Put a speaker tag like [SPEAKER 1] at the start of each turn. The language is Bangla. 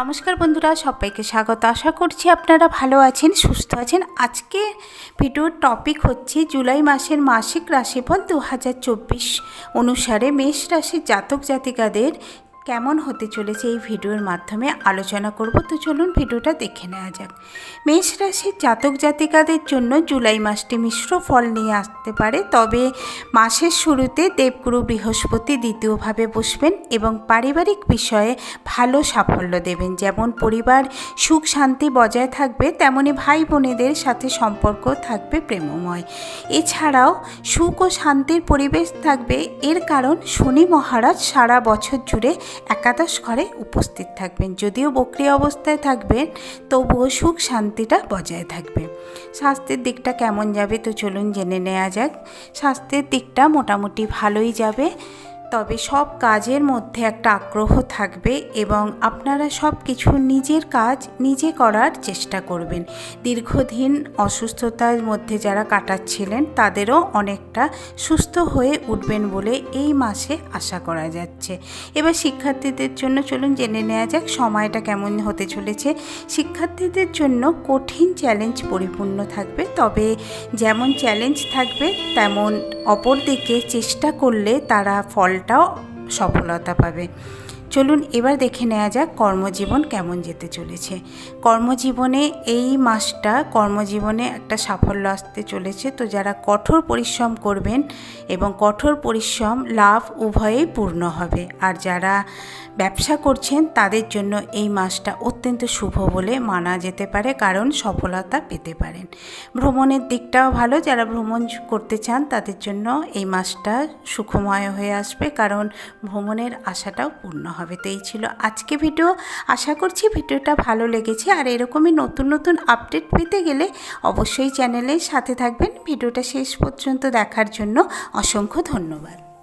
[SPEAKER 1] নমস্কার বন্ধুরা, সবাইকে স্বাগত। আশা করছি আপনারা ভালো আছেন, সুস্থ আছেন। আজকে ভিডিওর টপিক হচ্ছে জুলাই মাসের মাসিক রাশিফল দু হাজার চব্বিশ অনুসারে মেষ রাশির জাতক জাতিকাদের কেমন হতে চলেছে এই ভিডিওর মাধ্যমে আলোচনা করব। তো চলুন ভিডিওটা দেখে নেওয়া যাক। মেষ রাশির জাতক জাতিকাদের জন্য জুলাই মাসটি মিশ্র ফল নিয়ে আসতে পারে। তবে মাসের শুরুতে দেবগুরু বৃহস্পতি দ্বিতীয়ভাবে বসবেন এবং পারিবারিক বিষয়ে ভালো সাফল্য দেবেন। যেমন পরিবার সুখ শান্তি বজায় থাকবে, তেমনি ভাই বোনেদের সাথে সম্পর্ক থাকবে প্রেমময়। এছাড়াও সুখ ও শান্তির পরিবেশ থাকবে। এর কারণ শনি মহারাজ সারা বছর জুড়ে একাদশ ঘরে উপস্থিত থাকবেন। যদিও বক্রি অবস্থায় থাকবেন, তবুও সুখ শান্তিটা বজায় থাকবে। স্বাস্থ্যের দিকটা কেমন যাবে তো চলুন জেনে নেওয়া যাক। স্বাস্থ্যের দিকটা মোটামুটি ভালোই যাবে। তবে সব কাজের মধ্যে একটা আগ্রহ থাকবে এবং আপনারা সব কিছু নিজের কাজ নিজে করার চেষ্টা করবেন। দীর্ঘদিন অসুস্থতার মধ্যে যারা কাটাচ্ছিলেন, তাদেরও অনেকটা সুস্থ হয়ে উঠবেন বলে এই মাসে আশা করা যাচ্ছে। এবার শিক্ষার্থীদের জন্য চলুন জেনে নেওয়া যাক সময়টা কেমন হতে চলেছে। শিক্ষার্থীদের জন্য কঠিন চ্যালেঞ্জ পরিপূর্ণ থাকবে, তবে যেমন চ্যালেঞ্জ থাকবে, তেমন অপরদিকে চেষ্টা করলে তারা ফলটাও সফলতা পাবে। চলুন এবার দেখে নেওয়া যাক কর্মজীবন কেমন যেতে চলেছে। কর্মজীবনে এই মাসটা কর্মজীবনে একটা সাফল্য আসতে চলেছে। তো যারা কঠোর পরিশ্রম করবেন এবং কঠোর পরিশ্রম, লাভ উভয়েই পূর্ণ হবে। আর যারা ব্যবসা করছেন, তাদের জন্য এই মাসটা অত্যন্ত শুভ বলে মানা যেতে পারে, কারণ সফলতা পেতে পারেন। ভ্রমণের দিকটাও ভালো। যারা ভ্রমণ করতে চান, তাদের জন্য এই মাসটা সুখময় হয়ে আসবে, কারণ ভ্রমণের আশাটাও পূর্ণ হবে তো এই ছিল। আজকে ভিডিও আশা করছি ভিডিওটা ভালো লেগেছে। আর এরকমই নতুন নতুন আপডেট পেতে গেলে অবশ্যই চ্যানেলের সাথে থাকবেন। ভিডিওটা শেষ পর্যন্ত দেখার জন্য অসংখ্য ধন্যবাদ।